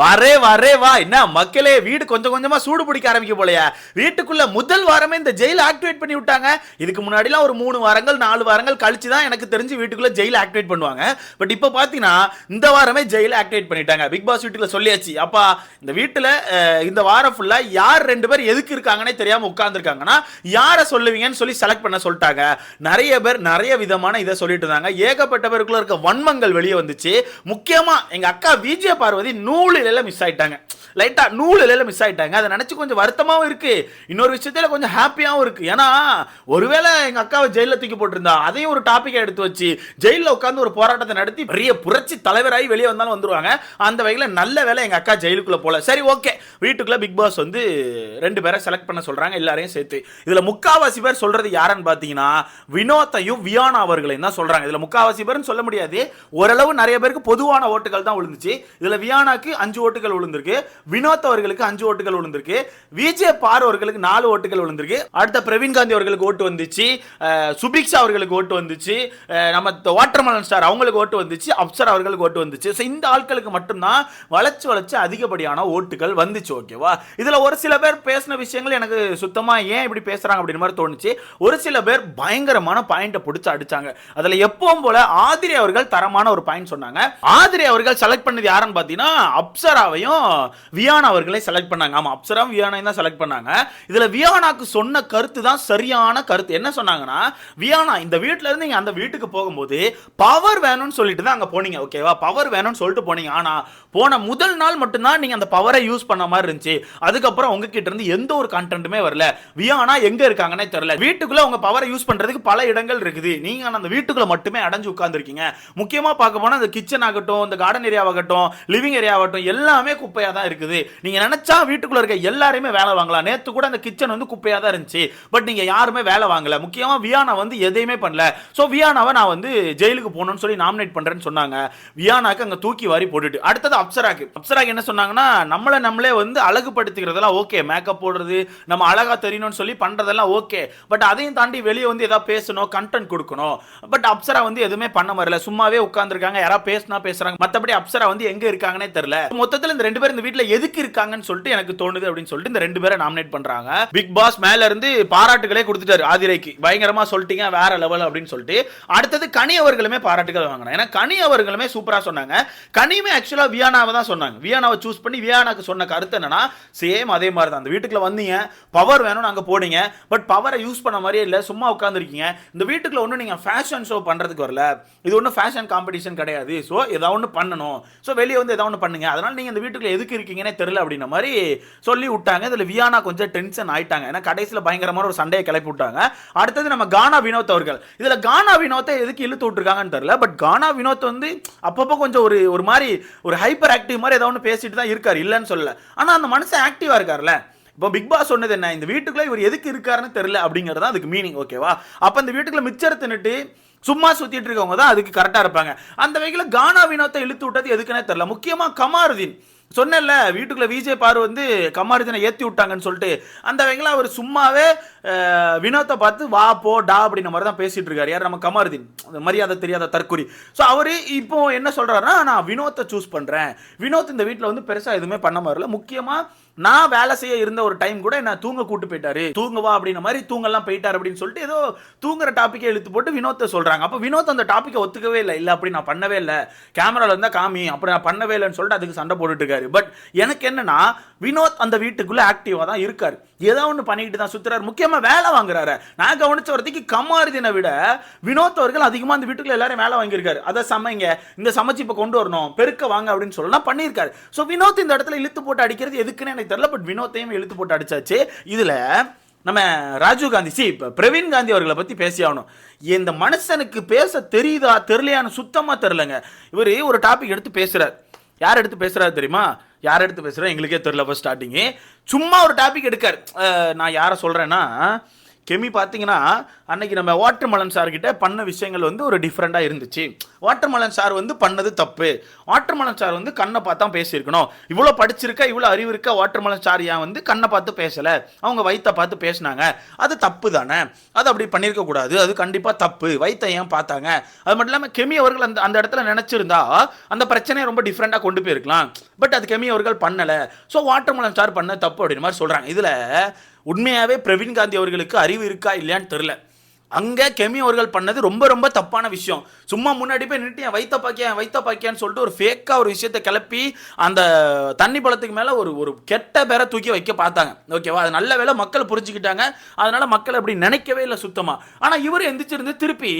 வரே வரே வா. என்ன மக்களே வீடு கொஞ்சம் கொஞ்சமா சூடு பிடிக்க ஆரம்பிக்க போலயா. வீட்டுக்குள்ள முதல் வாரமே இந்த ஜெயில் ஆக்டிவேட் பண்ணி விட்டாங்க. இதுக்கு முன்னாடிலாம் ஒரு மூணு வாரங்கள் நாலு வாரங்கள் கழிச்சு தான் எனக்கு தெரிஞ்சு வீட்டுக்குள்ள ஜெயில் ஆக்டிவேட் பண்ணுவாங்க. பட் இப்போ பார்த்தீங்கன்னா இந்த வாரமே ஜெயில் ஆக்டிவேட் பண்ணிட்டாங்க. பிக் பாஸ் வீட்டுல சொல்லியாச்சு அப்பா இந்த வீட்டுல இந்த வாரம் ஃபுல்லா யார் ரெண்டு பேர் எதுக்கு இருக்காங்கன்னே தெரியாம உட்கார்ந்துருக்காங்கன்னா யாரை சொல்லுவீங்கன்னு சொல்லி செலக்ட் பண்ண சொல்லிட்டாங்க. நிறைய பேர் நிறைய விதமான இதை சொல்லிட்டு இருந்தாங்க. ஏகப்பட்ட பேருக்குள்ள இருக்க வன்மங்கள் வெளியே வந்துச்சு. முக்கியமா எங்க அக்கா விஜய பார்வதி நூலு இலையில மிஸ் ஆகிட்டாங்க லைட்டாக நூல் இலையில மிஸ் ஆகிட்டாங்க அதை நினச்சி கொஞ்சம் வருத்தமாகவும் இருக்குது இன்னொரு விஷயத்தில் கொஞ்சம் ஹாப்பியாகவும் இருக்குது ஏன்னா ஒருவேளை எங்கள் அக்காவை ஜெயிலில் தூக்கி போட்டிருந்தா அதையும் ஒரு டாப்பிக்கை எடுத்து வச்சு ஜெயிலில் உட்காந்து ஒரு போராட்டத்தை நடத்தி பெரிய புரட்சி தலைவராகி வெளியே வந்தாலும் வந்துருவாங்க. அந்த வகையில் நல்ல வேலை எங்கள் அக்கா ஜெயிலுக்குள்ளே போகல சரி ஓகே வீட்டுக்குள்ளே பிக் பாஸ் வந்து ரெண்டு பேரை செலக்ட் பண்ண சொல்கிறாங்க எல்லாரையும் சேர்த்து. இதில் முக்காவாசி பேர் சொல்கிறது யாருன்னு பார்த்தீங்கன்னா வினோத்தையும் வியானா அவர்களையும் தான் சொல்கிறாங்க இதில் முக்காவாசி பேர்னு சொல்ல முடியாது. ஓரளவு நிறைய பேருக்கு பொதுவான ஓட்டுகள் தான் விழுந்துச்சு. இதில் வியானாக்கு அஞ்சு ஓட்டுகள் விழுந்திருக்கு. வினோத் அவர்களுக்கு அஞ்சு ஓட்டுகள் விழுந்திருக்கு. விஜே பார் அவர்களுக்கு நாலு ஓட்டுகள் விழுந்திருக்கு. அடுத்த பிரவீன் காந்தி அவர்களுக்கு ஓட்டு வந்துச்சு. சுபிக்ஷா அவர்களுக்கு ஓட்டு வந்துச்சு. நம்ம வாட்டர்மலன் ஸ்டார் அவங்களுக்கு ஓட்டு வந்துச்சு. அப்சர் அவர்களுக்கு ஓட்டு வந்துச்சு. ஸோ இந்த ஆட்களுக்கு மட்டும்தான் வளர்ச்சி வளர்ச்சி அதிகப்படியான ஓட்டுகள் வந்துச்சு ஓகேவா இதுல ஒரு சில பேர் பேசின விஷயங்கள் எனக்கு சுத்தமா ஏன் இப்படி பேசுறாங்க அப்படின்னு மாதிரி தோணுச்சு. ஒரு சில பேர் பயங்கரமான பாயிண்ட்டை பிடிச்சி அடிச்சாங்க. அதுல எப்பவும் போல ஆதிரி அவர்கள் தரமான ஒரு பாயிண்ட் சொன்னாங்க. ஆதிரி அவர்கள் செலக்ட் பண்ணது யாருன்னு பாத்தீங்கன்னா அப்சராவையும் வியானா அவர்களை செலக்ட் பண்ணாங்க. ஆமாம் அப்சராவும் வியானாவையும் தான் செலக்ட் பண்ணாங்க. இதில் வியானாக்கு சொன்ன கருத்து தான் சரியான கருத்து. என்ன சொன்னாங்கன்னா வியானா இந்த வீட்டில் இருந்து நீங்கள் அந்த வீட்டுக்கு போகும்போது பவர் வேணும்னு சொல்லிட்டு தான் அங்கே போனீங்க ஓகேவா பவர் வேணும்னு சொல்லிட்டு போனீங்க. ஆனால் போன முதல் நாள் மட்டும்தான் நீங்கள் அந்த பவரை யூஸ் பண்ண மாதிரி இருந்துச்சு. அதுக்கப்புறம் உங்ககிட்ட இருந்து எந்த ஒரு கண்டென்ட்டுமே வரல. வியானா எங்கே இருக்காங்கன்னே தெரியல. வீட்டுக்குள்ளே உங்கள் பவரை யூஸ் பண்ணுறதுக்கு பல இடங்கள் இருக்குது. நீங்கள் அந்த வீட்டுக்குள்ளே மட்டுமே அடைஞ்சு உட்காந்துருக்கீங்க முக்கியமா பார்க்க போனால் அந்த கிச்சன் ஆகட்டும் இந்த கார்டன் ஏரியாவாகட்டும் லிவிங் ஏரியாவாகட்டும் எல்லாமே குப்பையா தான் இருக்குது. நீங்க நினைச்சா வீட்டுக்குள்ள இருக்க எல்லாருமே வேலை வாங்கலாம். நேத்து கூட அந்த கிச்சன் வந்து குப்பையாக தான் இருந்துச்சு. பட் நீங்க யாருமே வேலை வாங்கல. முக்கியமா வியானா வந்து எதையுமே பண்ணல. சோ வியானாவை நான் வந்து ஜெயிலுக்கு போகணும்னு சொல்லி நாமினேட் பண்றேன்னு சொன்னாங்க. வியானாக்கு அங்க தூக்கி வாரி போட்டுட்டு. அடுத்தது அப்சராக்கு. அப்சராக்கு என்ன சொன்னாங்கன்னா நம்மளை நம்மளே வந்து அழகுபடுத்திக்கிறதெல்லாம் ஓகே மேக்கப் போடுறது நம்ம அழகா தெரியணும்னு சொல்லி பண்றதெல்லாம் ஓகே பட் அதையும் தாண்டி வெளியே வந்து எதாவது பேசணும் கண்டென்ட் கொடுக்கணும். பட் அப்சரா வந்து எதுவுமே பண்ண வரல சும்மாவே உட்காந்துருக்காங்க யாராவது பேசினா பேசுறாங்க. மற்றபடி அப்சரா வந்து எங்க இருக்காங்கன்னே தெரியல. மொத்தத்தில் இந்த ரெண்டு பேரும் இந்த வீட்டில் எதுக்கு இருக்காங்கன்னு சொல்லிட்டு எனக்கு தோணுது அப்படின்னு சொல்லிட்டு இந்த ரெண்டு பேரை நாமினேட் பண்றாங்க. பிக் பாஸ் மேல இருந்து பாராட்டுகளே கொடுத்துட்டாரு ஆதிரைக்கு. பயங்கரமா சொல்லிட்டீங்க வேற லெவல் அப்படின்னு சொல்லிட்டு. அடுத்தது கனி அவர்களுமே பாராட்டுகள் வாங்கினாங்க. ஏன்னா கனி அவர்களுமே சூப்பரா சொன்னாங்க. கனியுமே ஆக்சுவலா வியானாவை தான் சொன்னாங்க. வியானாவை சூஸ் பண்ணி வியானாக்கு சொன்ன கருத்து என்னன்னா சேம் அதே மாதிரி தான் அந்த வீட்டுக்குள்ள வந்தீங்க பவர் வேணும்னு அங்கே போனீங்க பட் பவரை யூஸ் பண்ண மாதிரியே இல்லை சும்மா உட்காந்துருக்கீங்க இந்த வீட்டுக்குள்ள ஒன்றும் நீங்கள் ஃபேஷன் ஷோ பண்ணுறதுக்கு வரல. இது ஒன்றும் ஃபேஷன் காம்படிஷன் கிடையாது. ஸோ ஏதாவது ஒன்று பண்ணணும். ஸோ வெளியே வந்து ஏதாவது ஒன்று பண்ணுங்க. அதனால நீங்க இந்த வீட்டுக்குள்ள எதுக்கு இருக்கீங்கன்னே தெரியல அப்படின்ற மாதிரி சொல்லி விட்டாங்க. இதுல வியானா கொஞ்சம் டென்ஷன் ஆயிட்டாங்க. ஏன்னா கடைசியில் பயங்கரமான ஒரு சண்டையை கிளப்பி விட்டாங்க. அடுத்தது நம்ம கானா வினோத் அவர்கள். இதுல கானா வினோத்தை எதுக்கு இழுத்து விட்டுருக்காங்கன்னு தெரியல. பட் கானா வினோத் வந்து அப்பப்போ கொஞ்சம் ஒரு ஒரு மாதிரி ஒரு ஹைப்பர் ஆக்டிவ் மாதிரி ஏதாவது ஒன்று பேசிட்டு தான் இருக்காரு. இல்லைன்னு சொல்லல. ஆனா அந்த மனுஷன் ஆக்டிவா இருக்காருல்ல. இப்போ பிக் பாஸ் சொன்னது என்ன? இந்த வீட்டுக்குள்ள இவர் எதுக்கு இருக்காருன்னு தெரியல அப்படிங்கிறது தான் அதுக்கு மீனிங் ஓகேவா அப்போ இந்த வீட்டுக்குள்ள மிச்சர் தின்னுட்டு சும்மா சுத்திட்டு இருக்கவங்க தான் அதுக்கு கரெக்டாக இருப்பாங்க. அந்த வகையில் கானா வினோத்தை இழுத்து விட்டது எதுக்குன்னே தெரில முக்கியமாக கமாருதீன். சொன்னேன்ல வீட்டுக்குள்ள விஜய் பாரு வந்து கமாருதீனை ஏற்றி விட்டாங்கன்னு சொல்லிட்டு. அந்த வகையில் அவர் சும்மாவே வினோத்தை பார்த்து வா போ டா அப்படின்ற மாதிரி தான் பேசிட்டு இருக்காரு. யார்? நம்ம கமாருதீன். மரியாதை தெரியாத தற்குறி ஸோ அவர் இப்போ என்ன சொல்கிறாருன்னா நான் வினோத்தை சூஸ் பண்ணுறேன் வினோத் இந்த வீட்டில் வந்து பெருசாக எதுவுமே பண்ண வரல முக்கியமாக நான் வேலை செய்ய இருந்த ஒரு டைம் கூட என்ன தூங்க கூட்டு போயிட்டாரு. தூங்கவா அப்படின்ற மாதிரி தூங்கலாம் போயிட்டாரு அப்படின்னு சொல்லிட்டு ஏதோ தூங்குற டாப்பிக்கை இழுத்து போட்டு வினோத்தை சொல்றாங்க. அப்போ வினோத் அந்த டாப்பிக்கை ஒத்துக்கவே இல்லை. இல்லை அப்படி நான் பண்ணவே இல்லை. கேமரால இருந்தா காமி. அப்படி நான் பண்ணவே இல்லைன்னு சொல்லிட்டு அதுக்கு சண்டை போட்டுட்டு இருக்காரு. பட் எனக்கு என்னன்னா வினோத் அந்த வீட்டுக்குள்ள ஆக்டிவா தான் இருக்காரு. ஏதோ ஒன்று பண்ணிக்கிட்டு தான் சுத்துறாரு. முக்கியமா வேலை வாங்குறாரு. நான் கவனிச்ச வரத்துக்கு கமாருதினை விட வினோத் அவர்கள் அதிகமா அந்த வீட்டுக்குள்ள எல்லாரும் வேலை வாங்கியிருக்காரு. அதை சமைங்க. இந்த சமைச்சு இப்போ கொண்டு வரணும். பெருக்க வாங்க அப்படின்னு சொல்லலாம் பண்ணியிருக்காரு. ஸோ வினோத் இந்த இடத்துல இழுத்து போட்டு அடிக்கிறது எதுக்குன்னு எனக்கு தெரில பட் வினோத்தையும் இழுத்து போட்டு அடிச்சாச்சு. இதுல நம்ம ராஜீவ் காந்தி சி இப்போ பிரவீன் காந்தி அவர்களை பற்றி பேசி ஆகணும். இந்த மனுஷனுக்கு பேச தெரியுதா தெரியலையான்னு சுத்தமாக தெரிலங்க இவர் ஒரு டாபிக் எடுத்து பேசுறாரு. யார் எடுத்து பேசுகிறாரு தெரியுமா? யார் எடுத்து பேசுகிறா எங்களுக்கே தெரில ஃபஸ்ட் ஸ்டார்டிங்கு சும்மா ஒரு டாபிக் எடுக்கார். நான் யாரை சொல்றேன்னா கெமி பார்த்தீங்கன்னா அன்னைக்கு நம்ம வாட்டர்மலன் சார் கிட்ட பண்ண விஷயங்கள் வந்து ஒரு டிஃப்ரெண்ட்டாக இருந்துச்சு. வாட்டர்மலன் சார் வந்து பண்ணது தப்பு. வாட்டர்மலன் சார் வந்து கண்ணை பார்த்தா பேசியிருக்கணும். இவ்வளோ படிச்சிருக்க இவ்வளோ அறிவு இருக்க வாட்டர்மலன் சார் ஏன் வந்து கண்ணை பார்த்து பேசலை? அவங்க வயிற்றை பார்த்து பேசினாங்க. அது தப்பு தானே. அது அப்படி பண்ணியிருக்கக்கூடாது அது கண்டிப்பாக தப்பு. வயிற்றை ஏன் பார்த்தாங்க? அது மட்டும் இல்லாமல் கெமி அவர்கள் அந்த அந்த இடத்துல நினச்சிருந்தா அந்த பிரச்சனையை ரொம்ப டிஃப்ரெண்ட்டாக கொண்டு போயிருக்கலாம். பட் அது கெமி அவர்கள் பண்ணலை. ஸோ வாட்டர்மலன் சார் பண்ண தப்பு அப்படின்னு மாதிரி சொல்கிறாங்க இதில் உண்மையாகவே பிரவீன் காந்தி அவர்களுக்கு அறிவு இருக்கா இல்லையான்னு தெரில அங்கே கெமி அவர்கள் பண்ணது ரொம்ப ரொம்ப தப்பான விஷயம். சும்மா முன்னாடி போய் நின்று என் வைத்த பாக்கியா என் வைத்த பாக்கியான்னு சொல்லிட்டு ஒரு ஃபேக்காக ஒரு விஷயத்தை கிளப்பி அந்த தண்ணி பழத்துக்கு மேலே ஒரு ஒரு கெட்ட பேரை தூக்கி வைக்க பார்த்தாங்க. ஓகேவா அது நல்ல வேலை மக்கள் புரிஞ்சுக்கிட்டாங்க. அதனால மக்கள் அப்படி நினைக்கவே இல்லை சுத்தமாக ஆனால் இவர் எந்திரிச்சிருந்து திருப்பி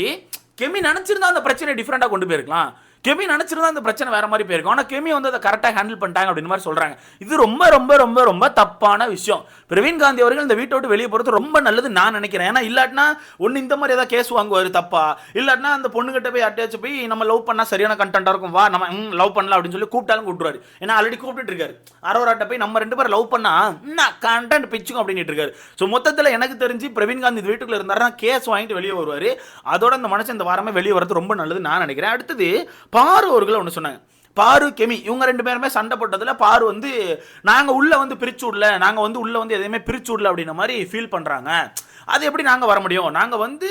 கெமி நினச்சிருந்தா அந்த பிரச்சனையை டிஃப்ரெண்ட்டாக கொண்டு போயிருக்கலாம். கெமி நினச்சிருந்தா அந்த பிரச்சனை வேற மாதிரி போயிருக்கும். ஆனால் கெமி வந்து அதை கரெக்டாக ஹேண்டில் பண்ணிட்டாங்க அப்படின்னு மாதிரி சொல்கிறாங்க இது ரொம்ப ரொம்ப ரொம்ப ரொம்ப தப்பான விஷயம். பிரவீன் காந்தி அவர்கள் இந்த வீட்டை விட்டு வெளியே போகிறது ரொம்ப நல்லது நான் நினைக்கிறேன். ஏன்னா இல்லாட்டினா ஒன்று இந்த மாதிரி ஏதாவது கேஸ் வாங்குவார் தப்பா? இல்லாட்டினா அந்த பொண்ணுகிட்ட போய் அட்டாச்சு போய் நம்ம லவ் பண்ணால் சரியான கண்டென்ட்டாக இருக்கும். வா நம்ம லவ் பண்ணலாம் அப்படின்னு சொல்லி கூப்பிட்டாலும் கூப்பிட்டுருவாரு. ஏன்னா ஆல்ரெடி கூப்பிட்டு இருக்காரு. அரோராட்ட போய் நம்ம ரெண்டு பேரும் லவ் பண்ணா என்ன கண்டென்ட் பிச்சுக்கும் அப்படின்ட்டு இருக்காரு. ஸோ மொத்தத்தில் எனக்கு தெரிஞ்சு பிரவீன் காந்தி இந்த வீட்டுக்குள்ள இருந்தாருன்னா கேஸ் வாங்கிட்டு வெளியே வருவார். அதோட அந்த மனுஷன் இந்த வாரமே வெளியே வரது ரொம்ப நல்லது நான் நினைக்கிறேன். அடுத்தது பாரு அவர்கள் ஒன்று சொன்னாங்க. பாரு கெமி இவங்க ரெண்டு பேருமே சண்டை போட்டதில் பாரு வந்து நாங்கள் உள்ளே வந்து பிரிச்சு விடல நாங்கள் வந்து உள்ளே வந்து எதையுமே பிரிச்சு விடல அப்படின்ற மாதிரி ஃபீல் பண்ணுறாங்க அது எப்படி நாங்கள் வர முடியும்? நாங்கள் வந்து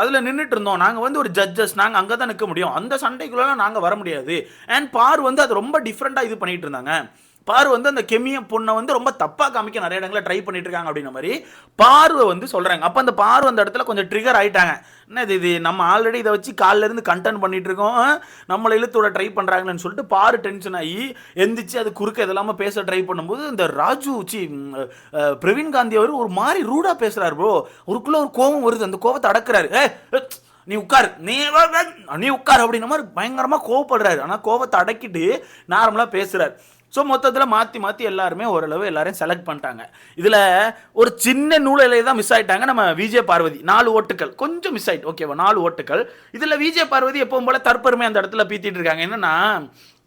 அதில் நின்றுட்டு இருந்தோம். நாங்கள் வந்து ஒரு ஜட்ஜஸ் நாங்கள் அங்கே தான் நிற்க முடியும். அந்த சண்டைக்குள்ளலாம் நாங்கள் வர முடியாது. அண்ட் பார் வந்து அது ரொம்ப டிஃப்ரெண்ட்டாக இது பண்ணிகிட்டு இருந்தாங்க. பாரு வந்து அந்த கெமிய பொண்ணை வந்து ரொம்ப தப்பாக காமிக்க நிறைய இடங்களில் ட்ரை பண்ணிட்டு இருக்காங்க அப்படின்ற மாதிரி பார்வை வந்து சொல்கிறாங்க அப்போ அந்த பார்வை அந்த இடத்துல கொஞ்சம் ட்ரிகர் ஆகிட்டாங்க என்ன இது? இது நம்ம ஆல்ரெடி இதை வச்சு காலைல இருந்து கண்டென்ட் பண்ணிட்டு இருக்கோம் நம்மளை இழுத்தோட ட்ரை பண்ணுறாங்கன்னு சொல்லிட்டு பாரு டென்ஷன் ஆகி எந்திரிச்சு அது குறுக்க இதெல்லாமல் பேச ட்ரை பண்ணும்போது இந்த ராஜு சி பிரவீன் காந்தி அவர் ஒரு மாதிரி ரூடாக பேசுகிறார் ப்ரோ ஒருக்குள்ள ஒரு கோபம் வருது. அந்த கோபத்தை அடக்குறாரு. ஏ நீ உட்கார். நீ நீ உட்கார் அப்படின்ற மாதிரி பயங்கரமாக கோவப்படுறாரு. ஆனால் கோவத்தை அடக்கிட்டு நார்மலாக பேசுகிறார் ஸோ மொத்தத்தில் மாற்றி மாற்றி எல்லாருமே ஓரளவு எல்லாரையும் செலக்ட் பண்ணிட்டாங்க. இதில் ஒரு சின்ன நூலிலே தான் மிஸ் ஆயிட்டாங்க நம்ம விஜய பார்வதி நாலு ஓட்டுகள் கொஞ்சம் மிஸ் ஆயிட்டு ஓகேவா நாலு ஓட்டுகள் இதில் விஜய பார்வதி எப்பவும் போல தற்பெருமை அந்த இடத்துல பீத்திட்டு இருக்காங்க. என்னன்னா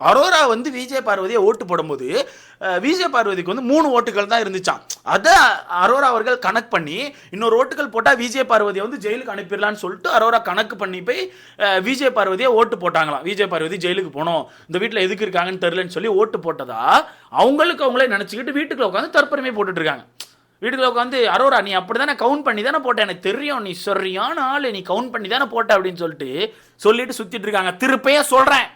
அரோரா வந்து விஜய் பார்வதியை ஓட்டு போடும்போது அஹ், விஜய் பார்வதிக்கு வந்து மூணு ஓட்டுகள் தான் இருந்துச்சான் அதை அரோரா அவர்கள் கணக்கு பண்ணி இன்னொரு ஓட்டுகள் போட்டால் விஜய் பார்வதியை வந்து ஜெயிலுக்கு அனுப்பிடலான்னு சொல்லிட்டு அரோரா கணக்கு பண்ணி போய் அஹ், விஜய் பார்வதியை ஓட்டு போட்டாங்களாம். விஜய் பார்வதி ஜெயிலுக்கு போனோம். இந்த வீட்டில் எதுக்கு இருக்காங்கன்னு தெரிலன்னு சொல்லி ஓட்டு போட்டதா அவங்களுக்கு அவங்களே நினச்சிக்கிட்டு வீட்டுக்குள்ள உட்காந்து தற்பெருமை போட்டுட்டு இருக்காங்க. வீட்டுக்குள்ள உட்காந்து அரோரா நீ அப்படி தானே கவுண்ட் பண்ணி தானே போட்ட? எனக்கு தெரியும் நீ சரியான ஆள். நீ கவுண்ட் பண்ணி தானே போட்ட? அப்படின்னு சொல்லிட்டு சொல்லிட்டு சுற்றிட்டு இருக்காங்க. திருப்பையே சொல்கிறேன்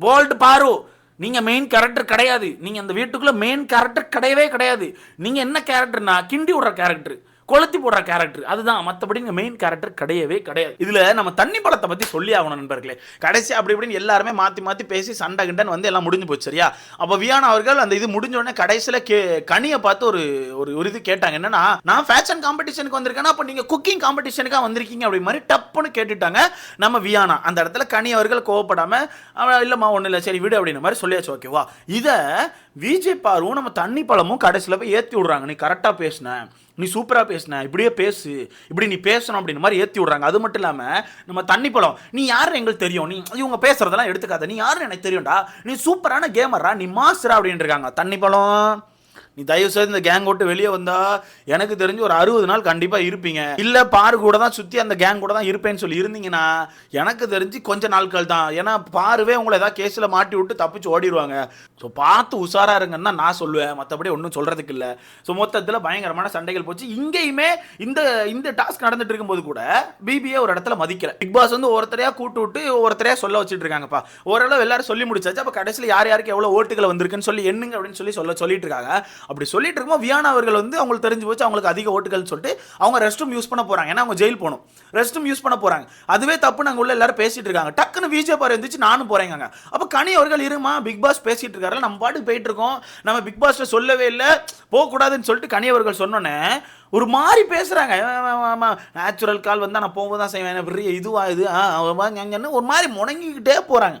போல்டு பாரு. நீங்க மெயின் கேரக்டர் கிடையாது. நீங்க அந்த வீட்டுக்குள்ள மெயின் கேரக்டர் கிடையவே கிடையாது. நீங்க என்ன கேரக்டர்னா கிண்டி விடுற கேரக்டர் கொளுத்தி போடுற கேரக்டர் அதுதான். மற்றபடி இங்கே மெயின் கேரக்டர் கிடையவே கிடையாது. இதில் நம்ம தண்ணி படத்தை பற்றி சொல்லி ஆகணும் நண்பர்களே. கடைசி அப்படி இப்படின்னு எல்லாருமே மாற்றி மாற்றி பேசி சண்டை கிண்டன் வந்து எல்லாம் முடிஞ்சு போச்சு சரியா? அப்போ வியானா அவர்கள் அந்த இது முடிஞ்ச உடனே கடைசியில் கே கனியை பார்த்து ஒரு ஒரு ஒரு இது கேட்டாங்க. என்னன்னா நான் ஃபேஷன் காம்படிஷனுக்கு வந்திருக்கேன்னா அப்போ நீங்கள் குக்கிங் காம்படிஷனுக்காக வந்திருக்கீங்க அப்படி மாதிரி டப்புன்னு கேட்டுட்டாங்க நம்ம வியானா. அந்த இடத்துல கனி அவர்கள் கோவப்படாமல் இல்லைம்மா ஒன்றும் இல்லை. சரி விடு அப்படின்ற மாதிரி சொல்லியாச்சு. ஓகேவா இதை விஜய் பாரும் நம்ம தண்ணி பழமும் கடைசியில் போய் ஏற்றி விடுறாங்க. நீ கரெக்டாக பேசின. நீ சூப்பராக பேசின. இப்படியே பேசு. இப்படி நீ பேசணும் அப்படின்ற மாதிரி ஏற்றி விடுறாங்க. அது மட்டும் இல்லாமல் நம்ம தண்ணி பழம். நீ யாருன்னு எங்களுக்கு தெரியும். நீ இவங்க பேசுறதெல்லாம் எடுத்துக்காத. நீ யாருன்னு எனக்கு தெரியும்டா. நீ சூப்பரான கேமரா நீ மாஸ்டரா அப்படின்ட்டு இருக்காங்க. தண்ணி பழம். நீ தயவு செய்து இந்த கேங் விட்டு வெளியே வந்தா எனக்கு தெரிஞ்சு ஒரு அறுபது நாள் கண்டிப்பா இருப்பீங்க. இல்ல பாரு கூட தான் சுத்தி அந்த கேங் கூட தான் இருப்பேன்னு சொல்லி இருந்தீங்கன்னா எனக்கு தெரிஞ்சு கொஞ்ச நாட்கள் தான். ஏன்னா பாருவே உங்களை ஏதாவது கேஸ்ல மாட்டி விட்டு தப்பிச்சு ஓடிடுவாங்க ஸோ பார்த்து உஷாரா இருங்கன்னு தான் நான் சொல்லுவேன். மற்றபடி ஒன்றும் சொல்றதுக்கு இல்லை. ஸோ மொத்தத்தில் பயங்கரமான சண்டைகள் போச்சு. இங்கேயுமே இந்த இந்த டாஸ்க் நடந்துட்டு இருக்கும்போது கூட பிபிஏ ஒரு இடத்துல மதிக்கல. பிக் பாஸ் வந்து ஒருத்தரையா கூட்டு விட்டு ஒருத்தரையா சொல்ல வச்சுட்டு இருக்காங்கப்பா. ஓரளவு எல்லாரும் சொல்லி முடிச்சாச்சு. அப்போ கடைசியில் யார் யாருக்கு எவ்வளோ ஓட்டுகள் வந்திருக்குன்னு சொல்லி எண்ணுங்க அப்படின்னு சொல்லி சொல்ல சொல்லிட்டு இருக்காங்க. அப்படி சொல்லிட்டு இருக்கும்போது வியானா அவர்கள் வந்து அவங்களுக்கு தெரிஞ்சு போச்சு அவங்களுக்கு அதிக ஓட்டுகள்னு சொல்லிட்டு அவங்க ரெஸ்ட் ரூம் யூஸ் பண்ண போறாங்க. ஏன்னா அவங்க ஜெயில் போகணும். ரெஸ்ட் ரூம் யூஸ் பண்ண போறாங்க. அதுவே தப்பு நாங்கள் உள்ள எல்லாரும் பேசிட்டு இருக்காங்க. டக்குன்னு விஜய் பாரு இருந்துச்சு நானும் போறேங்க அப்போ கனி அவர்கள் இருமா பிக் பாஸ் பேசிட்டு இருக்காரு நம்ம பாட்டுக்கு போயிட்டு இருக்கோம். நம்ம பிக் பாஸ்ல சொல்லவே இல்லை. போகக்கூடாதுன்னு சொல்லிட்டு கனி அவர்கள் சொன்னோன்னே ஒரு மாதிரி பேசுகிறாங்க நேச்சுரல் கால் வந்தால் நான் போகும்போது தான் செய்வேன். பெரிய இதுவா இது? ஆ, அவங்க ஒரு மாதிரி முணங்கிக்கிட்டே போகிறாங்க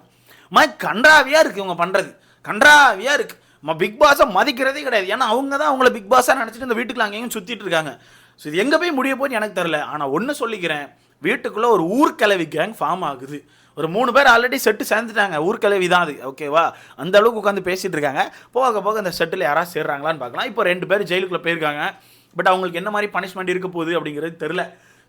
மாதிரி கன்றாவியாக இருக்குது இவங்க பண்ணுறது கன்றாவியாக இருக்குது பிக் பாஸை மதிக்கிறதே கிடையாது. ஏன்னா அவங்க தான் அவங்கள பிக் பாஸாக நினச்சிட்டு இந்த வீட்டுக்குள்ள அங்கேயும் சுற்றிட்டு இருக்காங்க. ஸோ இது எங்கே போய் முடிய போகுதுன்னு எனக்கு தெரில ஆனால் ஒன்று சொல்லிக்கிறேன். வீட்டுக்குள்ளே ஒரு ஊர்க்கிழவி கேங் ஃபார்ம் ஆகுது. ஒரு மூணு பேர் ஆல்ரெடி செட்டு சேர்ந்துட்டாங்க. ஊர்க்கிழவி தான் அது. ஓகேவா அந்த அளவுக்கு உட்காந்து பேசிகிட்டு இருக்காங்க. போக போக அந்த செட்டில் யாராவது சேர்றாங்களான்னு பார்க்கலாம். இப்போ ரெண்டு பேர் ஜெயிலுக்குள்ளே போயிருக்காங்க. பட் அவங்களுக்கு என்ன மாதிரி பனிஷ்மெண்ட் இருக்க போகுது அப்படிங்கிறது தெரில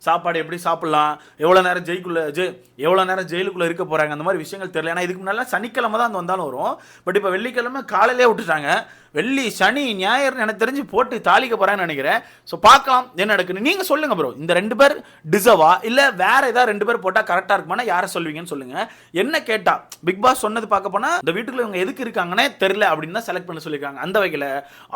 சாப்பாடு எப்படி சாப்பிட்லாம்? எவ்வளோ நேரம் ஜெயிக்குள்ளே ஜெ எவ்வளோ நேரம் ஜெயிலுக்குள்ளே இருக்க போகிறாங்க அந்த மாதிரி விஷயங்கள் தெரியல. ஏன்னா இதுக்கு முன்னால் சனிக்கிழமை தான் அந்த வந்தாலும் வரும். பட் இப்போ வெள்ளிக்கிழமை காலையிலே விட்டுட்டாங்க. வெள்ளி சனி ஞாயிறு எனக்கு தெரிஞ்சு போட்டு தாளிக்க போகிறாங்கன்னு நினைக்கிறேன். ஸோ பார்க்கலாம் என்ன நடக்குன்னு. நீங்கள் சொல்லுங்கள் ப்ரோ இந்த ரெண்டு பேர் டிசர்வா இல்லை வேற ஏதாவது ரெண்டு பேர் போட்டால் கரெக்டாக இருக்குமானா? யாரை சொல்லுவீங்கன்னு சொல்லுங்கள் என்ன கேட்டா பிக் பாஸ் சொன்னது பார்க்க போனால் இந்த வீட்டுக்குள்ள இவங்க எதுக்கு இருக்காங்கன்னே தெரில அப்படின்னு தான் செலக்ட் பண்ண சொல்லியிருக்காங்க. அந்த வகையில்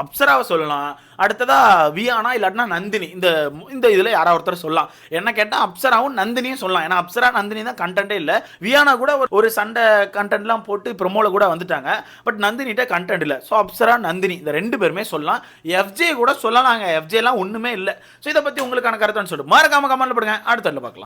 அப்சராவை சொல்லலாம். அடுத்ததா வியானா இல்லாட்டினா நந்தினி. இந்த இந்த இதில் யாராவது ஒருத்தர் சொல்லலாம். என்ன கேட்டால் அப்சராவும் நந்தினியும் சொல்லலாம். ஏன்னா அப்சரா நந்தினி தான் கண்டென்ட்டே இல்லை. வியானா கூட ஒரு- ஒரு சண்டை கண்டென்ட்லாம் போட்டு ப்ரொமோல கூட வந்துட்டாங்க. பட் நந்தினிட்ட கண்டென்ட் இல்லை. ஸோ அப்சரா நந்தினி. இந்த ரெண்டு பேருமே சொல்லலாம். எஃப்ஜே கூட சொல்லலாங்க. எஃப்ஜேலாம் ஒன்றுமே இல்லை. ஸோ இதை பற்றி உங்களுக்கான கருத்துன்னு சொல்லிட்டு மறக்காம கமெண்ட்ல போடுங்க. அடுத்த பார்க்கலாம்.